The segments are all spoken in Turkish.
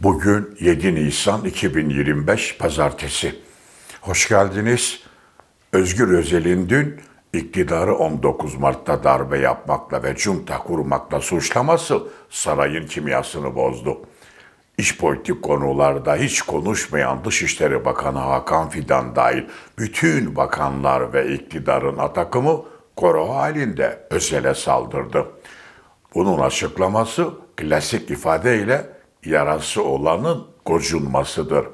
Bugün 7 Nisan 2025 Pazartesi. Hoş geldiniz. Özgür Özel'in dün iktidarı 19 Mart'ta darbe yapmakla ve junta kurmakla suçlaması sarayın kimyasını bozdu. İç politik konularda hiç konuşmayan Dışişleri Bakanı Hakan Fidan dahil bütün bakanlar ve iktidarın atakımı koro halinde Özel'e saldırdı. Bunun açıklaması klasik ifadeyle yarası olanın gocunmasıdır.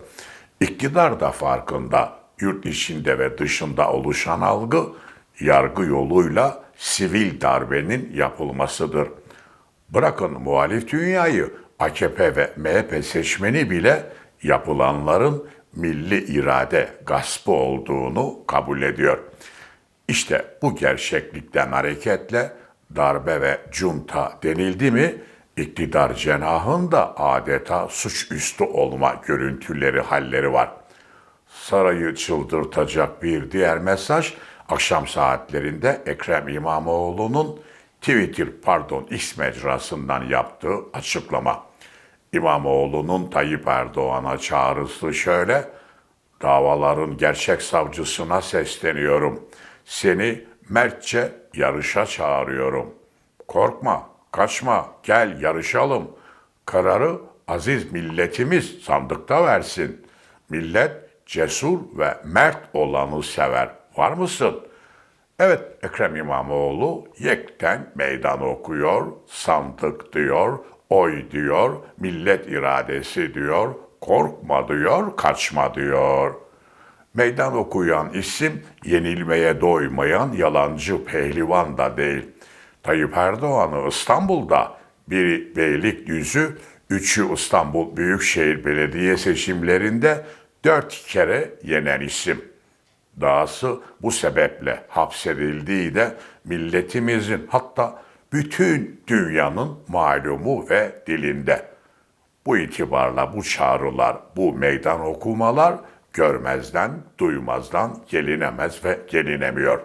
İktidar da farkında yurt içinde ve dışında oluşan algı yargı yoluyla sivil darbenin yapılmasıdır. Bırakın muhalif dünyayı AKP ve MHP seçmeni bile yapılanların milli irade gaspı olduğunu kabul ediyor. İşte bu gerçeklikten hareketle darbe ve junta denildi mi iktidar cenahında adeta suçüstü olma görüntüleri halleri var. Sarayı çıldırtacak bir diğer mesaj akşam saatlerinde Ekrem İmamoğlu'nun Twitter pardon X mecrasından yaptığı açıklama. İmamoğlu'nun Tayyip Erdoğan'a çağrısı şöyle, davaların gerçek savcısına sesleniyorum. Seni mertçe yarışa çağırıyorum. Korkma, kaçma, gel yarışalım. Kararı aziz milletimiz sandıkta versin. Millet cesur ve mert olanı sever. Var mısın? Evet Ekrem İmamoğlu yekten meydan okuyor, sandık diyor, oy diyor, millet iradesi diyor, korkma diyor, kaçma diyor. Meydan okuyan isim yenilmeye doymayan yalancı pehlivan da değil. Tayyip Erdoğan'ı İstanbul'da bir Beylikdüzü, üçü İstanbul Büyükşehir Belediye seçimlerinde dört kere yenen isim. Dahası bu sebeple hapsedildiği de milletimizin hatta bütün dünyanın malumu ve dilinde. Bu itibarla bu çağrılar, bu meydan okumalar görmezden, duymazdan gelinemez ve gelinemiyor.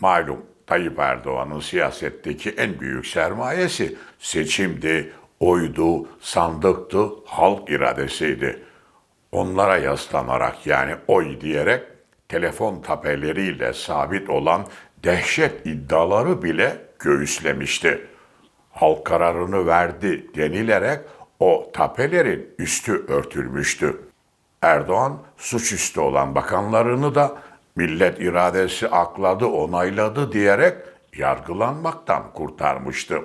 Malum Tayyip Erdoğan'ın siyasetteki en büyük sermayesi seçimdi, oydu, sandıktı, halk iradesiydi. Onlara yaslanarak yani oy diyerek telefon tapeleriyle sabit olan dehşet iddiaları bile göğüslemişti. Halk kararını verdi denilerek o tapelerin üstü örtülmüştü. Erdoğan suçüstü olan bakanlarını da millet iradesi akladı, onayladı diyerek yargılanmaktan kurtarmıştı.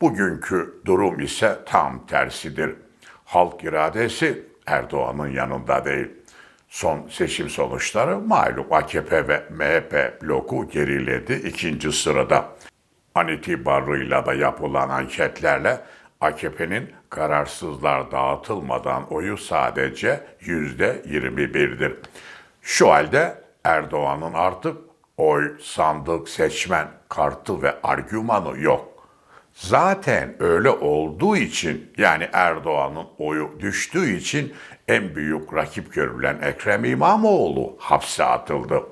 Bugünkü durum ise tam tersidir. Halk iradesi Erdoğan'ın yanında değil. Son seçim sonuçları malum AKP ve MHP bloku geriledi ikinci sırada. An itibarıyla da yapılan anketlerle AKP'nin kararsızlar dağıtılmadan oyu sadece yüzde 21'dir. Şu halde Erdoğan'ın artık oy, sandık, seçmen kartı ve argümanı yok. Zaten öyle olduğu için yani Erdoğan'ın oyu düştüğü için en büyük rakip görülen Ekrem İmamoğlu hapse atıldı.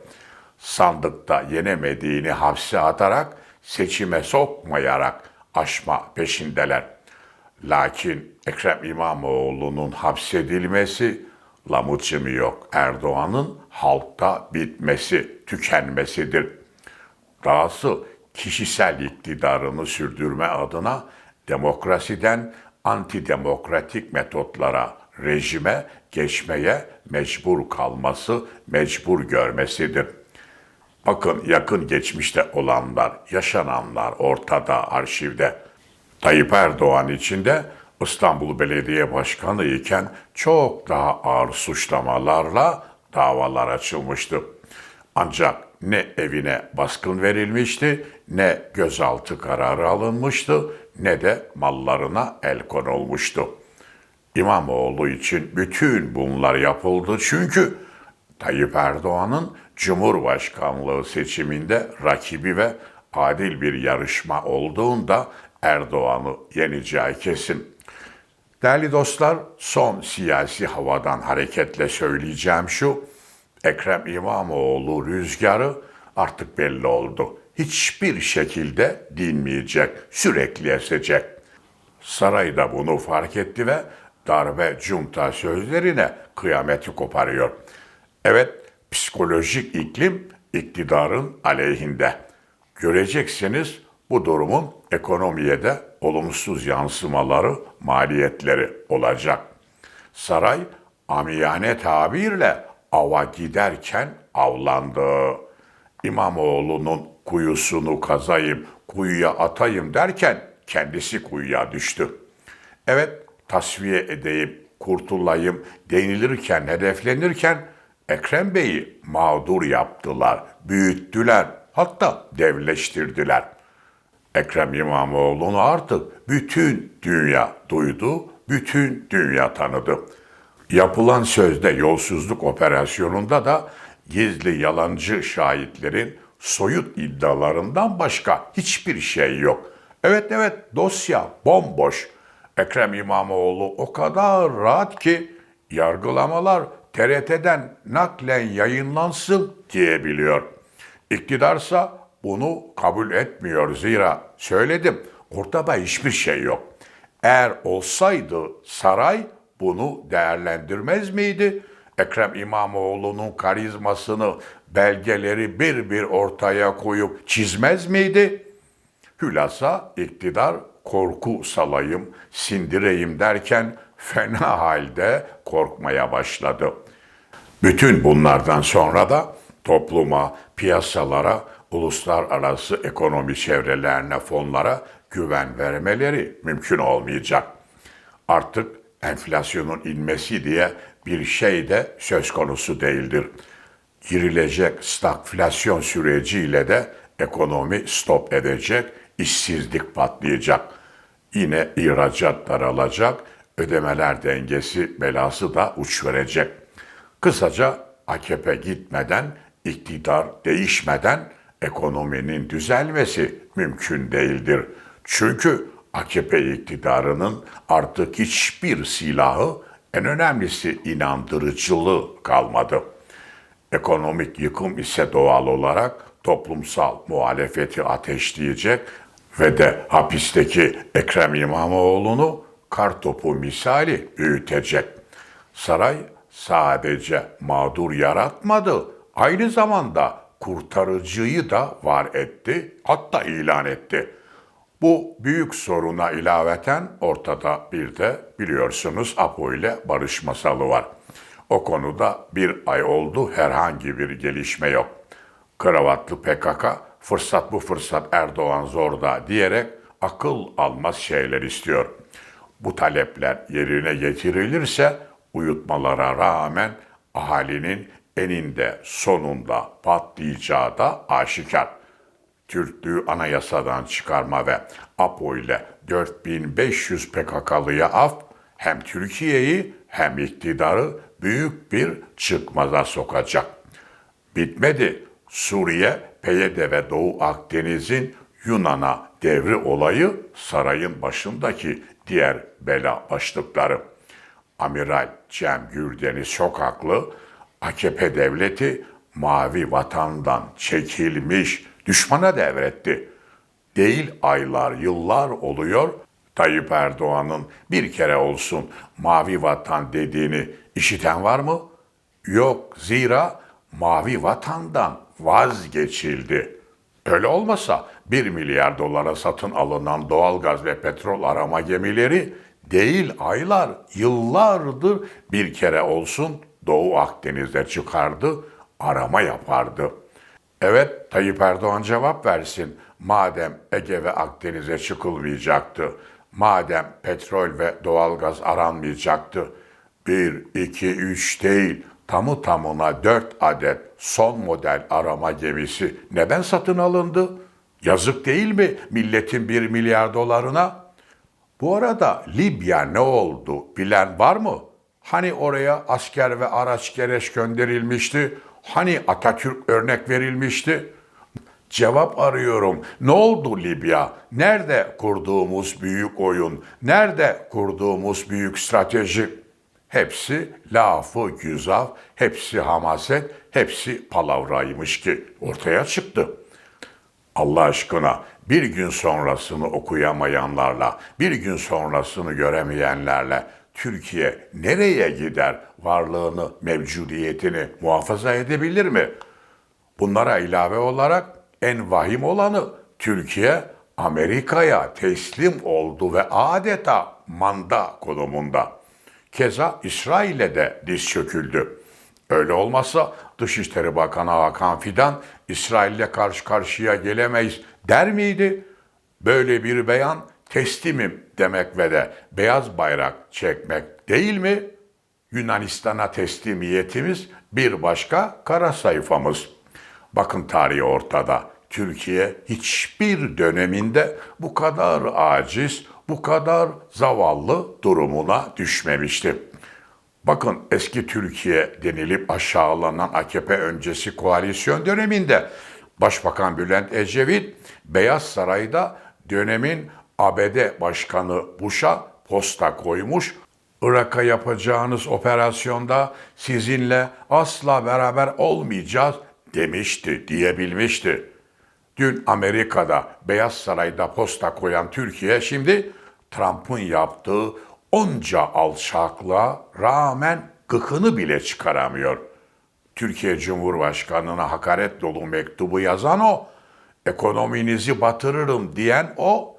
Sandıkta yenemediğini hapse atarak seçime sokmayarak aşma peşindeler. Lakin Ekrem İmamoğlu'nun hapsedilmesi lamuçimi yok. Erdoğan'ın halkta bitmesi, tükenmesidir. Dahası kişisel iktidarını sürdürme adına demokrasiden antidemokratik metotlara, rejime geçmeye mecbur kalması, mecbur görmesidir. Bakın yakın geçmişte olanlar, yaşananlar ortada arşivde. Tayyip Erdoğan için de İstanbul Belediye Başkanı iken çok daha ağır suçlamalarla davalar açılmıştı. Ancak ne evine baskın verilmişti, ne gözaltı kararı alınmıştı, ne de mallarına el konulmuştu. İmamoğlu için bütün bunlar yapıldı çünkü Tayyip Erdoğan'ın Cumhurbaşkanlığı seçiminde rakibi ve adil bir yarışma olduğunda Erdoğan'ı yeneceği kesin. Değerli dostlar, son siyasi havadan hareketle söyleyeceğim şu, Ekrem İmamoğlu rüzgarı artık belli oldu. Hiçbir şekilde dinmeyecek, sürekli esecek. Saray da bunu fark etti ve darbe junta sözlerine kıyameti koparıyor. Evet, psikolojik iklim iktidarın aleyhinde. Göreceksiniz bu durumun ekonomiye de olumsuz yansımaları, maliyetleri olacak. Saray amiyane tabirle ava giderken avlandı. İmamoğlu'nun kuyusunu kazayım, kuyuya atayım derken kendisi kuyuya düştü. Evet, tasfiye edeyim, kurtulayım denilirken, hedeflenirken Ekrem Bey'i mağdur yaptılar, büyüttüler, hatta devleştirdiler. Ekrem İmamoğlu'nu artık bütün dünya duydu, bütün dünya tanıdı. Yapılan sözde yolsuzluk operasyonunda da gizli yalancı şahitlerin soyut iddialarından başka hiçbir şey yok. Evet evet dosya bomboş. Ekrem İmamoğlu o kadar rahat ki yargılamalar TRT'den naklen yayınlansın diyebiliyor. İktidarsa bunu kabul etmiyor zira söyledim ortada hiçbir şey yok. Eğer olsaydı saray bunu değerlendirmez miydi? Ekrem İmamoğlu'nun karizmasını, belgeleri bir bir ortaya koyup çizmez miydi? Hülasa iktidar korku salayım, sindireyim derken fena halde korkmaya başladı. Bütün bunlardan sonra da topluma, piyasalara, uluslararası ekonomi çevrelerine, fonlara güven vermeleri mümkün olmayacak. Artık enflasyonun inmesi diye bir şey de söz konusu değildir. Girilecek stagflasyon süreciyle de ekonomi stop edecek, işsizlik patlayacak. Yine ihracat daralacak, ödemeler dengesi belası da uç verecek. Kısaca AKP gitmeden, iktidar değişmeden ekonominin düzelmesi mümkün değildir. Çünkü AKP iktidarının artık hiçbir silahı, en önemlisi inandırıcılığı kalmadı. Ekonomik yıkım ise doğal olarak toplumsal muhalefeti ateşleyecek ve de hapisteki Ekrem İmamoğlu'nu kartopu misali büyütecek. Saray sadece mağdur yaratmadı, aynı zamanda kurtarıcıyı da var etti, hatta ilan etti. Bu büyük soruna ilaveten ortada bir de biliyorsunuz Apo ile barış masalı var. O konuda bir ay oldu herhangi bir gelişme yok. Kravatlı PKK fırsat bu fırsat Erdoğan zorda diyerek akıl almaz şeyler istiyor. Bu talepler yerine getirilirse uyutmalara rağmen ahalinin eninde sonunda patlayacağı da aşikar. Türklüğü anayasadan çıkarma ve APO ile 4500 PKK'lıya af hem Türkiye'yi hem iktidarı büyük bir çıkmaza sokacak. Bitmedi. Suriye, PYD ve Doğu Akdeniz'in Yunan'a devri olayı sarayın başındaki diğer bela başlıkları. Amiral Cem Gürdeniz çok haklı. AKP devleti mavi vatandan çekilmiş, düşmana devretti. Değil aylar, yıllar oluyor. Tayyip Erdoğan'ın bir kere olsun mavi vatan dediğini işiten var mı? Yok zira mavi vatandan vazgeçildi. Öyle olmasa 1 milyar dolara satın alınan doğalgaz ve petrol arama gemileri değil aylar, yıllardır bir kere olsun Doğu Akdeniz'de çıkardı, arama yapardı. Evet Tayyip Erdoğan cevap versin. Madem Ege ve Akdeniz'e çıkılmayacaktı, madem petrol ve doğalgaz aranmayacaktı, bir, iki, üç değil, tamı tamına dört adet son model arama gemisi neden satın alındı? Yazık değil mi milletin bir milyar dolarına? Bu arada Libya ne oldu bilen var mı? Hani oraya asker ve araç gereç gönderilmişti? Hani Atatürk örnek verilmişti? Cevap arıyorum. Ne oldu Libya? Nerede kurduğumuz büyük oyun? Nerede kurduğumuz büyük strateji? Hepsi lafı güzaf, hepsi hamaset, hepsi palavraymış ki ortaya çıktı. Allah aşkına bir gün sonrasını okuyamayanlarla, bir gün sonrasını göremeyenlerle Türkiye nereye gider? Varlığını, mevcudiyetini muhafaza edebilir mi? Bunlara ilave olarak en vahim olanı Türkiye Amerika'ya teslim oldu ve adeta manda konumunda. Keza İsrail'e de diz çöküldü. Öyle olmazsa Dışişleri Bakanı Hakan Fidan İsrail'le karşı karşıya gelemeyiz der miydi? Böyle bir beyan teslimim demek ve de beyaz bayrak çekmek değil mi? Yunanistan'a teslimiyetimiz bir başka kara sayfamız. Bakın tarihi ortada. Türkiye hiçbir döneminde bu kadar aciz, bu kadar zavallı durumuna düşmemişti. Bakın eski Türkiye denilip aşağılanan AKP öncesi koalisyon döneminde Başbakan Bülent Ecevit Beyaz Saray'da dönemin ABD Başkanı Bush'a posta koymuş. Irak'a yapacağınız operasyonda sizinle asla beraber olmayacağız demişti, diyebilmişti. Dün Amerika'da Beyaz Saray'da posta koyan Türkiye şimdi Trump'ın yaptığı onca alçaklığa rağmen gıkını bile çıkaramıyor. Türkiye Cumhurbaşkanı'na hakaret dolu mektubu yazan o, ekonominizi batırırım diyen o,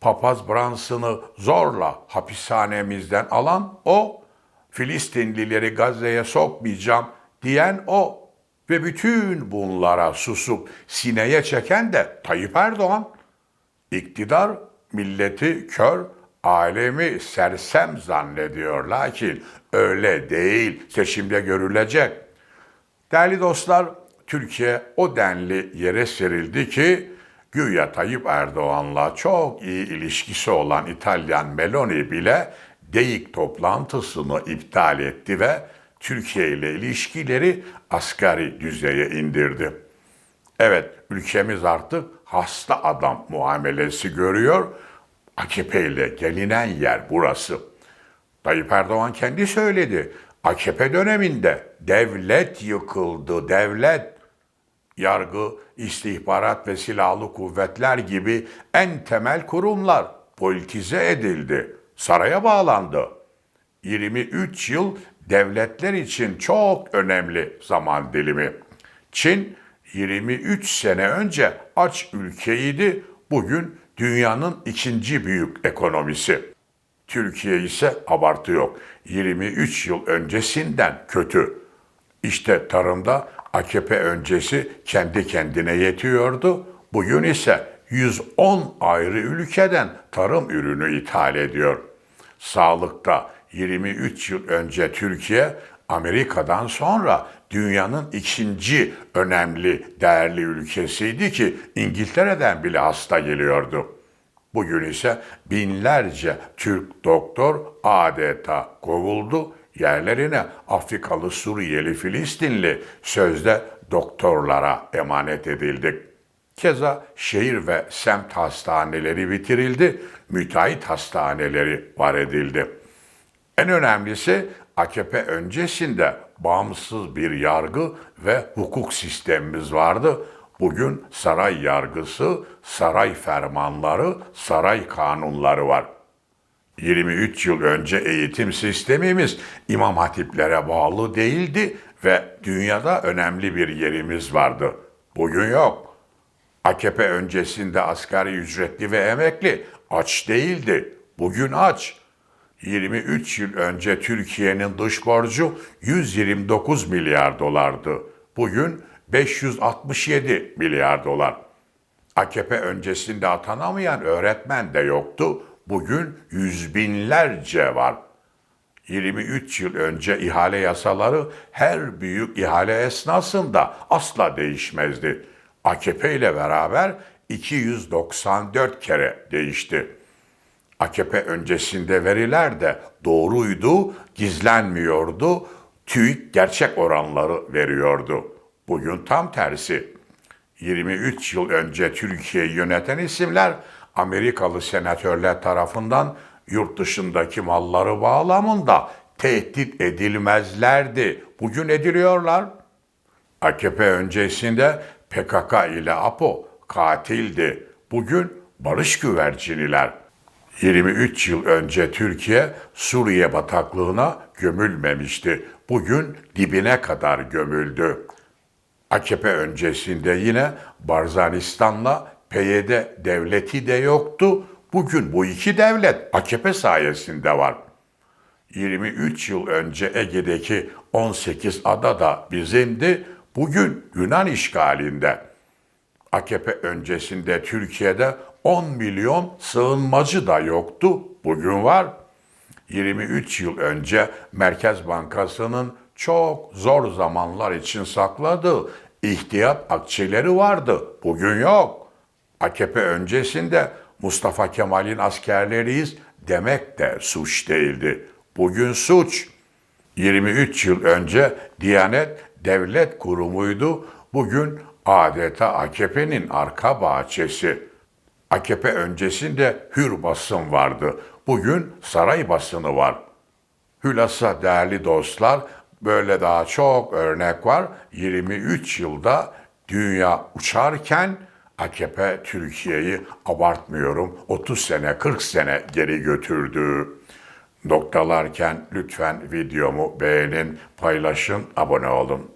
papaz Branson'ı zorla hapishanemizden alan o, Filistinlileri Gazze'ye sokmayacağım diyen o ve bütün bunlara susup sineye çeken de Tayyip Erdoğan. İktidar milleti kör, alemi sersem zannediyor. Lakin öyle değil. Seçimde görülecek. Değerli dostlar, Türkiye o denli yere serildi ki güya Tayyip Erdoğan'la çok iyi ilişkisi olan İtalyan Meloni bile DEİK toplantısını iptal etti ve Türkiye ile ilişkileri asgari düzeye indirdi. Evet, ülkemiz artık hasta adam muamelesi görüyor. AKP ile gelinen yer burası. Tayyip Erdoğan kendi söyledi. AKP döneminde devlet yıkıldı, devlet. Yargı, istihbarat ve silahlı kuvvetler gibi en temel kurumlar politize edildi, saraya bağlandı. 23 yıl devletler için çok önemli zaman dilimi. Çin 23 sene önce aç ülkeydi, bugün dünyanın ikinci büyük ekonomisi. Türkiye ise abartı yok. 23 yıl öncesinden kötü. İşte tarımda AKP öncesi kendi kendine yetiyordu. Bugün ise 110 ayrı ülkeden tarım ürünü ithal ediyor. Sağlıkta 23 yıl önce Türkiye Amerika'dan sonra dünyanın ikinci önemli değerli ülkesiydi ki İngiltere'den bile hasta geliyordu. Bugün ise binlerce Türk doktor adeta kovuldu. Yerlerine Afrikalı, Suriyeli, Filistinli sözde doktorlara emanet edildik. Keza şehir ve semt hastaneleri bitirildi, müteahhit hastaneleri var edildi. En önemlisi AKP öncesinde bağımsız bir yargı ve hukuk sistemimiz vardı. Bugün saray yargısı, saray fermanları, saray kanunları var. 23 yıl önce eğitim sistemimiz imam hatiplere bağlı değildi ve dünyada önemli bir yerimiz vardı. Bugün yok. AKP öncesinde asgari ücretli ve emekli aç değildi. Bugün aç. 23 yıl önce Türkiye'nin dış borcu 129 milyar dolardı. Bugün 567 milyar dolar. AKP öncesinde atanamayan öğretmen de yoktu. Bugün yüz binlerce var. 23 yıl önce ihale yasaları her büyük ihale esnasında asla değişmezdi. AKP ile beraber 294 kere değişti. AKP öncesinde veriler de doğruydu, gizlenmiyordu, TÜİK gerçek oranları veriyordu. Bugün tam tersi. 23 yıl önce Türkiye'yi yöneten isimler Amerikalı senatörler tarafından yurt dışındaki malları bağlamında tehdit edilmezlerdi. Bugün ediliyorlar. AKP öncesinde PKK ile APO katildi. Bugün barış güverciniler. 23 yıl önce Türkiye Suriye bataklığına gömülmemişti. Bugün dibine kadar gömüldü. AKP öncesinde yine Barzanistan'la PYD devleti de yoktu. Bugün bu iki devlet AKP sayesinde var. 23 yıl önce Ege'deki 18 ada da bizimdi. Bugün Yunan işgalinde. AKP öncesinde Türkiye'de 10 milyon sığınmacı da yoktu. Bugün var. 23 yıl önce Merkez Bankası'nın çok zor zamanlar için sakladığı ihtiyat akçeleri vardı. Bugün yok. AKP öncesinde Mustafa Kemal'in askerleriyiz demek de suç değildi. Bugün suç. 23 yıl önce Diyanet devlet kurumuydu. Bugün adeta AKP'nin arka bahçesi. AKP öncesinde hür basın vardı. Bugün saray basını var. Hülasa değerli dostlar, böyle daha çok örnek var. 23 yılda dünya uçarken AKP Türkiye'yi abartmıyorum 30 sene 40 sene geri götürdü. Noktalarken lütfen videomu beğenin, paylaşın, abone olun.